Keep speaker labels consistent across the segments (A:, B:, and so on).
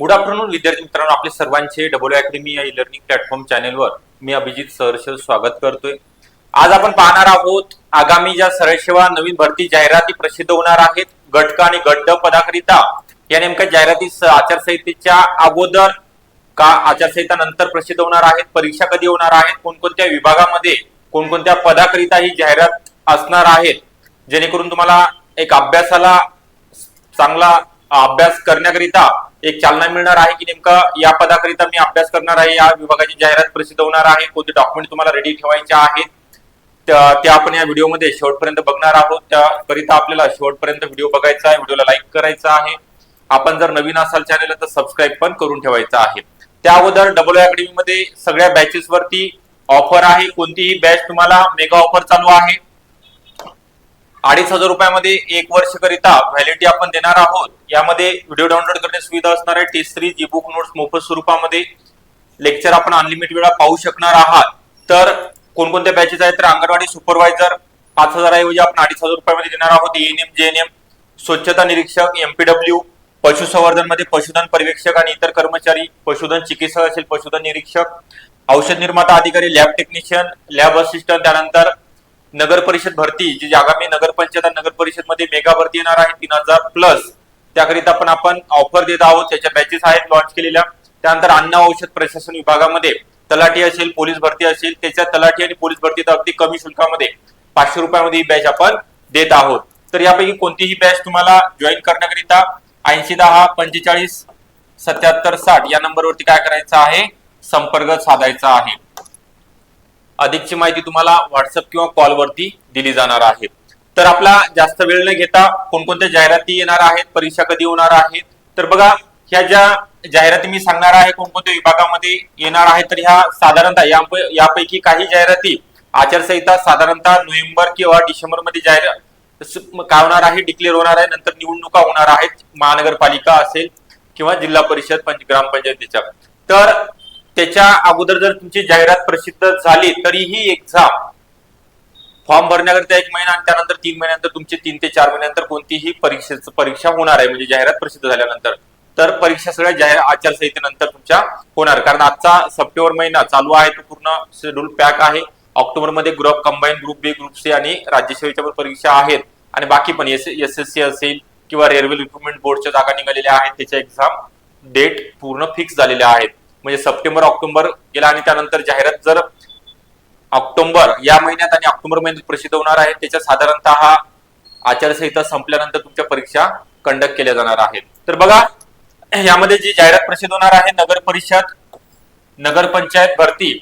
A: Good afternoon विद्यार्थी मित्रांनो. आपले सर्वांचे डबल अकॅडमी या लर्निंग प्लॅटफॉर्म चॅनेलवर मी अभिजित सहर्ष स्वागत करतोय. आज आपण पाहणार आहोत आगामी ज्या सरळ सेवा नवीन भरती जाहिराती प्रसिद्ध होणार आहेत गटक आणि गड्ड पदाकरिता. या नेमक्या जाहिराती आचारसंहितेच्या अगोदर का आचारसंहिता नंतर प्रसिद्ध होणार आहेत परीक्षा कधी होणार आहेत कोणकोणत्या विभागामध्ये कोणकोणत्या पदाकरिता ही जाहिरात असणार आहेत जेणेकरून तुम्हाला एक अभ्यासाला चांगला अभ्यास करण्याकरिता एक चालना मिळणार आहे की नेमकं या पदाकरिता मी अभ्यास करणार आहे? या विभागाची जाहिरात प्रसिद्ध होणार आहे. कोणते डॉक्युमेंट तुम्हाला रेडी ठेवायचे आहेत? त्या- ते आपण या व्हिडिओमध्ये शेवटपर्यंत बघणार आहोत. त्याकरिता आपल्याला शेवटपर्यंत व्हिडिओ बघायचा आहे. व्हिडिओला लाईक करायचा आहे. आपण जर नवीन असाल चॅनेलला तर सबस्क्राईब पण करून ठेवायचं आहे. त्या अगोदर डबल अकॅडमीमध्ये सगळ्या बॅचेसवरती ऑफर आहे. कोणतीही बॅच तुम्हाला मेगा ऑफर चालू आहे. अडीच हजार रुपयामध्ये एक वर्ष करिता व्हॅलिडिटी आपण देणार आहोत. यामध्ये व्हिडिओ डाउनलोड करण्याची सुविधा असणार आहे. Test series e book notes मोफत स्वरूपामध्ये लेक्चर आपण अनलिमिटेड वेळा पाहू शकणार आहात. तर कोणकोणत्या बॅचेस आहेत? तर अंगणवाडी सुपरवायझर पाच हजारऐवजी आपण अडीच हजार रुपयामध्ये देणार आहोत. एएनएम जेएनएम स्वच्छता निरीक्षक एमपीडब्ल्यू पशुसंवर्धनमध्ये पशुधन पर्यवेक्षक आणि इतर कर्मचारी पशुधन चिकित्सक असेल पशुधन निरीक्षक औषध निर्माता अधिकारी लॅब टेक्निशियन लॅब असिस्टंट त्यानंतर नगर परिषद भरती जी आगामी नगर पंचायत आणि नगर परिषदमध्ये मेगा भरती येणार आहे तीन हजार प्लस त्याकरिता पण आपण ऑफर देत आहोत त्याच्या बॅचेस आहेत लॉन्च केलेल्या. त्यानंतर अन्न औषध प्रशासन विभागामध्ये तलाठी असेल पोलीस भरती असेल त्याच्या तलाठी आणि पोलीस भरती तर अगदी कमी शुल्कामध्ये पाचशे रुपयामध्ये ही बॅच आपण देत आहोत. तर यापैकी कोणतीही बॅच तुम्हाला जॉईन करण्याकरिता ऐंशी दहा पंचेचाळीस सत्याहत्तर साठ या नंबरवरती काय करायचं आहे? संपर्क साधायचा आहे. अधिकची माहिती तुम्हाला व्हॉट्सअप किंवा कॉलवरती दिली जाणार आहे. तर आपला जास्त वेळ न घेता कोणकोणत्या जाहिराती येणार आहेत परीक्षा कधी होणार आहेत? तर बघा ह्या ज्या जाहिराती मी सांगणार आहे कोणकोणत्या विभागामध्ये येणार आहे तर ह्या साधारणतः यापैकी काही जाहिराती आचारसंहिता साधारणतः नोव्हेंबर किंवा डिसेंबरमध्ये जाहिरात काय होणार आहे डिक्लेअर होणार आहे नंतर निवडणुका होणार आहेत महानगरपालिका असेल किंवा जिल्हा परिषद पंच ग्रामपंचायतीच्या. तर त्याच्या अगोदर जर तुमची जाहिरात प्रसिद्ध झाली तरीही एक्झाम फॉर्म भरण्याकरिता एक महिना आणि त्यानंतर तीन महिन्यानंतर तुमचे तीन ते चार महिन्यानंतर कोणतीही परीक्षेचं परीक्षा होणार आहे. म्हणजे जाहिरात प्रसिद्ध झाल्यानंतर. तर परीक्षा सगळ्या जाहीर आचारसंहितेनंतर तुमच्या होणार. कारण आजचा सप्टेंबर महिना चालू आहे. तो पूर्ण शेड्यूल पॅक आहे. ऑक्टोबरमध्ये group combine group B group C आणि राज्यसेवेच्या पण परीक्षा आहेत. आणि बाकी पण एस एस एस सी असेल किंवा रेल्वे रिक्रुटमेंट बोर्डच्या जागा निघालेल्या आहेत. त्याच्या एक्झाम डेट पूर्ण फिक्स झालेल्या आहेत. म्हणजे सप्टेंबर ऑक्टोबर गेला आणि त्यानंतर जाहिरात जर ऑक्टोबर या महिन्यात आणि ऑक्टोबर महिन्यात प्रसिद्ध होणार आहे त्याच्या साधारणतः आचारसंहिता संपल्यानंतर तुमच्या परीक्षा कंडक्ट केल्या जाणार आहेत. तर बघा यामध्ये जी जाहिरात प्रसिद्ध होणार आहे नगर परिषद नगर पंचायत भरती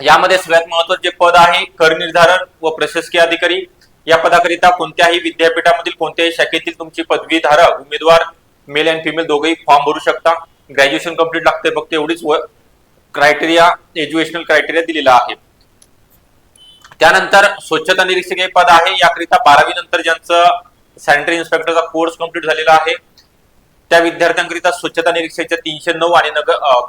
A: यामध्ये सगळ्यात महत्त्वाचे पद आहे कर निर्धारण व प्रशासकीय अधिकारी. या पदाकरिता कोणत्याही विद्यापीठामधील कोणत्याही शाखेतील तुमची पदवीधारक उमेदवार मेल अँड फिमेल दोघेही फॉर्म भरू शकता. ग्रॅज्युएशन कंप्लीट लागते फक्त एवढीच क्रायटेरिया एज्युकेशनल क्रायटेरिया दिलेला आहे. त्यानंतर स्वच्छता निरीक्षक हे पद आहे. याकरिता बारावी नंतर ज्यांचं सॅनिटरी इन्स्पेक्टरचा कोर्स कंप्लीट झालेला आहे त्या विद्यार्थ्यांकरिता स्वच्छता निरीक्षकच्या तीनशे नऊ आणि नगर अ,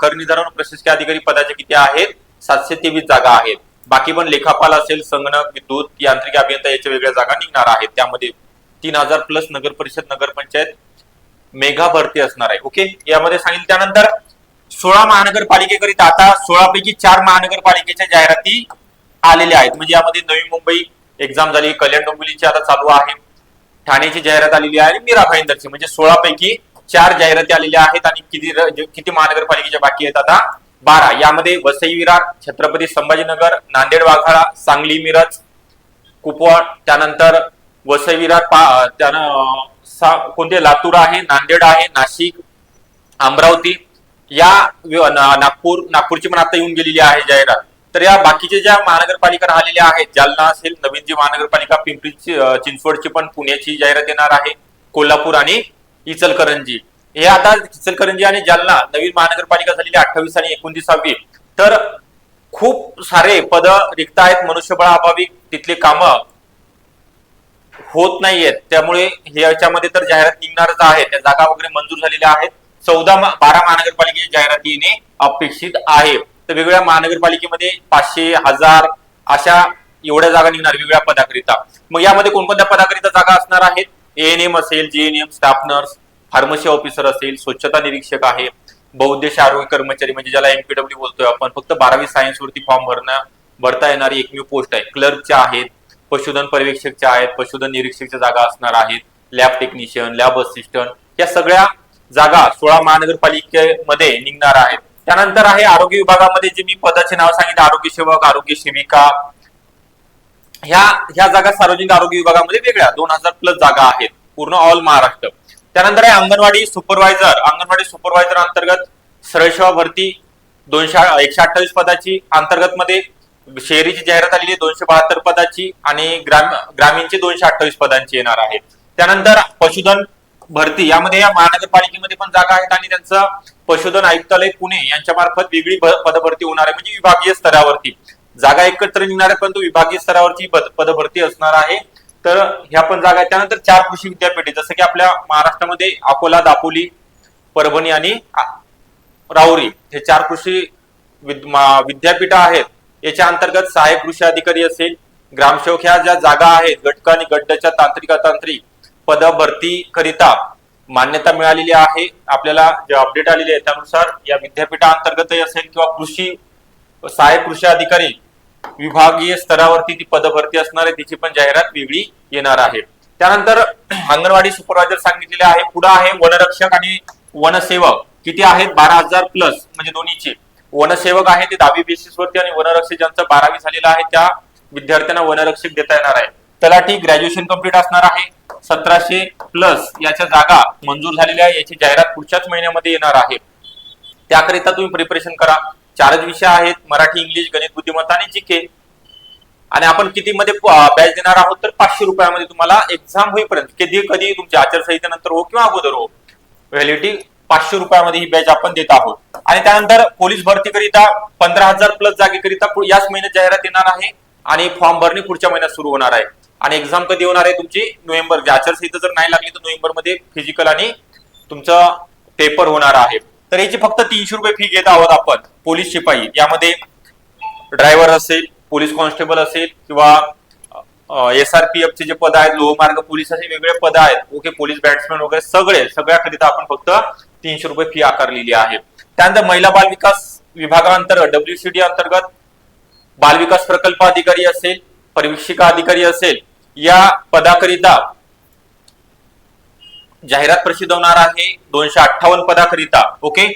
A: प्रशासकीय अधिकारी पदाचे किती आहेत? सातशे तेवीस जागा आहेत. बाकी पण लेखापाल असेल संगणक विद्युत यांत्रिक अभियंता याच्या वेगळ्या जागा निघणार आहेत. त्यामध्ये तीन हजार प्लस नगर परिषद नगर पंचायत मेगा भरती असणार आहे. ओके यामध्ये सांगितलं त्यानंतर सोळा महानगरपालिकेकरिता आता सोळापैकी चार महानगरपालिकेच्या जाहिराती आलेल्या आहेत. म्हणजे यामध्ये नवी मुंबई एक्झाम झाली कल्याण डोंबिवलीची आता चालू आहे ठाण्याची जाहिरात आलेली आहे आणि मीरा भाईंदरची. म्हणजे सोळापैकी चार जाहिराती आलेल्या आहेत आणि किती किती महानगरपालिकेच्या बाकी आहेत आता? बारा. यामध्ये वसई विरार छत्रपती संभाजीनगर नांदेड वाघाळा सांगली मिरज कुपवाड त्यानंतर वसई विरार पा त्यानं सा- कोणते लातूर आहे नांदेड आहे नाशिक अमरावती या नागपूर नागपूरची पण आता येऊन गेलेली आहे जाहिरात. तर या बाकीच्या ज्या महानगरपालिका राहिलेल्या आहेत जालना असेल नवीन जी महानगरपालिका पिंपरी चिंचवडची पण पुण्याची जाहिरात येणार आहे कोल्हापूर आणि इचलकरंजी. हे आता इचलकरंजी आणि जालना नवीन महानगरपालिका झालेली अठ्ठावीस आणि एकोणतीसावी. तर खूप सारे पद रिक्त आहेत मनुष्यबळाअभावी तिथले कामं होत नाहीयेत त्यामुळे याच्यामध्ये तर जाहिरात निघणारच आहे. त्या जागा वगैरे मंजूर झालेल्या आहेत. चौदा बारा महानगरपालिकेच्या जाहिराती येणे अपेक्षित आहे. तर वेगवेगळ्या महानगरपालिकेमध्ये पाचशे हजार अशा एवढ्या जागा निघणार वेगवेगळ्या पदाकरिता. मग यामध्ये कोणकोणत्या पदाकरिता जागा असणार आहेत? एएनएम असेल GNM staff nurse pharmacy officer असेल स्वच्छता निरीक्षक आहे बहुउद्देश आरोग्य कर्मचारी म्हणजे ज्याला एमपीडब्ल्यू बोलतोय आपण. फक्त बारावी सायन्स वरती फॉर्म भरणं भरता येणारी एकमेव पोस्ट आहे. क्लर्कच्या आहेत पशुधन पर्यवेक्षकच्या आहेत पशुधन निरीक्षकच्या जागा असणार आहेत लॅब टेक्निशियन लॅब असिस्टंट या सगळ्या जागा सोळा महानगरपालिकेमध्ये निघणार आहेत. त्यानंतर आहे आरोग्य विभागामध्ये जे मी पदाचे नाव सांगितले आरोग्य सेवक आरोग्य सेविका. ह्या ह्या जागा सार्वजनिक आरोग्य विभागामध्ये वेगळ्या दोन हजार प्लस जागा आहेत पूर्ण ऑल महाराष्ट्र. त्यानंतर आहे अंगणवाडी सुपरवायझर अंगणवाडी सुपरवायझर अंतर्गत सरळ सेवा भरती दोनशे एकशे अठ्ठावीस पदाची अंतर्गत मध्ये शहरीची जाहिरात आलेली दोनशे बहात्तर पदाची आणि ग्राम ग्रामीणची दोनशे अठ्ठावीस पदांची येणार आहे. त्यानंतर पशुधन भरती यामध्ये या महानगरपालिकेमध्ये पण जागा आहेत आणि त्यांचं पशुधन आयुक्तालय पुणे यांच्या मार्फत वेगळी पदभरती होणार आहे म्हणजे विभागीय स्तरावरती. जागा एकत्र निघणार आहे परंतु विभागीय स्तरावरची पद- पदभरती असणार आहे. तर ह्या पण जागा आहेत. त्यानंतर चार कृषी विद्यापीठे जसं की आपल्या महाराष्ट्रामध्ये अकोला दापोली परभणी आणि आ- राहुरी हे चार कृषी विद्यापीठ आहेत. याच्या अंतर्गत सहाय्यक कृषी अधिकारी असेल ग्रामसेवक ह्या ज्या जागा आहेत गटक आणि गटच्या तांत्रिक अतांत्रिक पद भरती करिता मान्यता मिळालेली आहे. आपल्याला जे अपडेट आलेली आहे त्यानुसार या विद्यापीठाअंतर्गतही असेल किंवा कृषी सहाय्यक कृषी अधिकारी विभागीय स्तरावरती ती पदभरती असणार आहे तिची पण जाहिरात वेगळी येणार आहे. त्यानंतर अंगणवाडी सुपरवायझर सांगितलेले आहे पुढे आहे वनरक्षक आणि वनसेवक. किती आहेत? बारा हजार प्लस म्हणजे दोन्हीचे. वनसेवक आहे ते दहावी बेसिस वरती आणि वनरक्षक ज्यांचं बारावी झालेलं आहे त्या विद्यार्थ्यांना वनरक्षक देता येणार आहे. तलाठी ग्रॅज्युएशन कंप्लीट असणार आहे. सतराशे प्लस याच्या जागा मंजूर झालेल्या आहे याची जाहिरात पुढच्याच महिन्यामध्ये येणार आहे. त्याकरिता तुम्ही प्रिपरेशन करा. चारच विषय आहेत मराठी इंग्लिश गणित बुद्धिमत्ता आणि जीके आणि आपण किती मध्ये बॅच देणार आहोत तर पाचशे रुपयामध्ये तुम्हाला एक्झाम होईपर्यंत कधी कधी तुमच्या आचारसंहितेनंतर हो किंवा अगोदर हो व्हॅलिडिटी पाचशे रुपयामध्ये ही बॅच आपण देत आहोत. आणि त्यानंतर पोलीस भरतीकरिता पंधरा हजार प्लस जागेकरिता याच महिन्यात जाहिरात येणार आहे आणि फॉर्म भरणी पुढच्या महिन्यात सुरू होणार आहे. आणि एक्झाम कधी होणार आहे तुमची? नोव्हेंबर. म्हणजे आचारसंहिता जर नाही लागली तर नोव्हेंबरमध्ये फिजिकल आणि तुमचं पेपर होणार आहे. तर याची फक्त तीनशे रुपये फी घेत आहोत आपण पोलीस शिपाई. यामध्ये ड्रायव्हर असेल पोलीस कॉन्स्टेबल असेल किंवा एस आर पी एफचे जे पद आहेत लोहमार्ग पोलीस असे वेगळे पद आहेत. ओके पोलीस बॅट्समॅन वगैरे सगळे सगळ्याकरिता आपण फक्त तीनशे रुपये फी आकारलेली आहे. त्यानंतर महिला बाल विकास विभागाअंतर्गत डब्ल्यूसीडी अंतर्गत बालविकास प्रकल्प अधिकारी असेल परिवीक्षिका अधिकारी असेल या पदाकरिता जाहिरात प्रसिद्ध होणार आहे दोनशे अठ्ठावन्न पदाकरिता ओके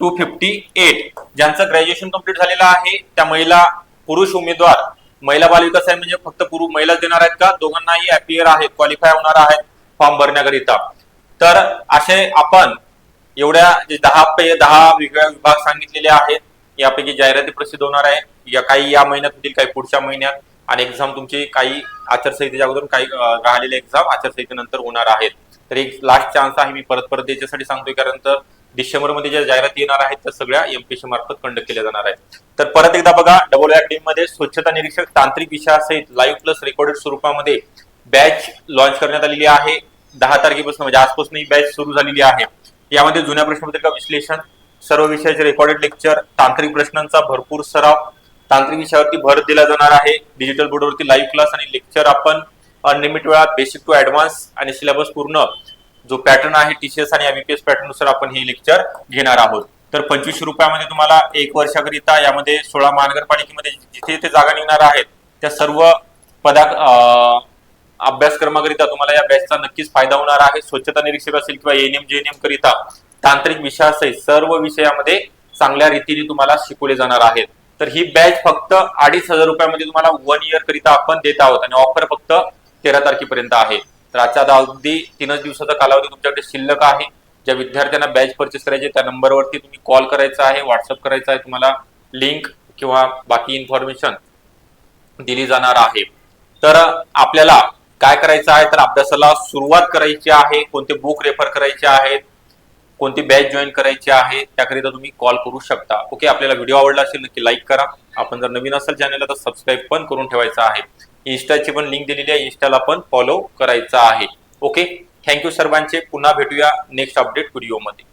A: टू फिफ्टी एट ज्यांचं ग्रॅज्युएशन कंप्लीट झालेलं आहे त्या महिला पुरुष उमेदवार महिला बालविकास आहे म्हणजे फक्त पुरुष महिलाच देणार आहेत का? दोघांनाही अपियर आहेत क्वालिफाय होणार आहेत फॉर्म भरण्याकरिता. तर असे आपण एवढ्या जे दहा पे दहा वेगळ्या विभाग सांगितलेले आहेत यापैकी जाहिराती प्रसिद्ध होणार आहे. या काही या महिन्यात होतील काही पुढच्या महिन्यात. आणि एक्झाम तुमची काही आचारसंहितेच्या अगोदर काही राहिलेले एक्झाम आचारसंहितेनंतर होणार आहेत. तर एक लास्ट चान्स आहे मी परत परत याच्यासाठी सांगतोय कारण तर डिसेंबरमध्ये ज्या जाहिराती येणार आहेत त्या सगळ्या एमपीसी मार्फत कंडक्ट केल्या जाणार आहेत. तर परत एकदा बघा डबल टीममध्ये स्वच्छता निरीक्षक तांत्रिक विषयासहित लाईव्ह प्लस रेकॉर्डेड स्वरूपामध्ये बॅच लॉन्च करण्यात आलेली आहे. दहा तारखेपासून म्हणजे आजपासून ही बॅच सुरू झालेली आहे. यामध्ये जुन्या प्रश्नपत्रिका विश्लेषण सर्व विषयाचे रेकॉर्डेड लेक्चर तांत्रिक प्रश्नांचा भरपूर सराव तांत्रिक विषयावरती भर दिला जाणार आहे. डिजिटल बोर्डवरती लाईव्ह क्लास आणि लेक्चर आपण अनलिमिट वेळात बेसिक टू ऍडव्हान्स आणि सिलेबस पूर्ण जो पॅटर्न आहे टीसीएस आणि एमबीपीएस पॅटर्ननुसार आपण हे लेक्चर घेणार आहोत. तर पंचवीसशे रुपयामध्ये तुम्हाला एक वर्षाकरिता यामध्ये सोळा महानगरपालिकेमध्ये जिथे जिथे जागा निघणार आहेत त्या सर्व पदा अभ्यासक्रमाकरिता तुम्हाला या बॅचचा नक्कीच फायदा होणार आहे. स्वच्छता निरीक्षक असेल किंवा एनएम जेएनएम करिता तांत्रिक विषयासहित सर्व विषयामध्ये चांगल्या रीतीने तुम्हाला शिकवले जाणार आहेत. तर ही बॅच फक्त अडीच हजार रुपयामध्ये तुम्हाला वन इयर करिता आपण देत आहोत आणि ऑफर फक्त तेरा तारखेपर्यंत आहे. तर आजच्या अगदी तीनच दिवसाचा कालावधी तुमच्याकडे शिल्लक आहे. ज्या विद्यार्थ्यांना बॅच परचेस करायचे त्या नंबरवरती तुम्ही कॉल करायचा आहे व्हॉट्सअप करायचा आहे तुम्हाला लिंक किंवा बाकी इन्फॉर्मेशन दिली जाणार आहे. तर आपल्याला काय करायचं आहे? तर अभ्यासाला सुरुवात करायची आहे. कोणते बुक रेफर करायचे आहेत? कोणती बॅच जॉईन करायची आहे? त्याकरिता तुम्ही कॉल करू शकता. ओके आपल्याला व्हिडिओ आवडला असेल नक्की लाईक करा. आपण जर नवीन असेल चॅनलला तर सबस्क्राईब पण करून ठेवायचं आहे. इन्स्टाची पण लिंक दिलेली आहे. इन्स्टाला पण फॉलो करायचा आहे. ओके थँक्यू सर्वांचे. पुन्हा भेटूया नेक्स्ट अपडेट व्हिडिओमध्ये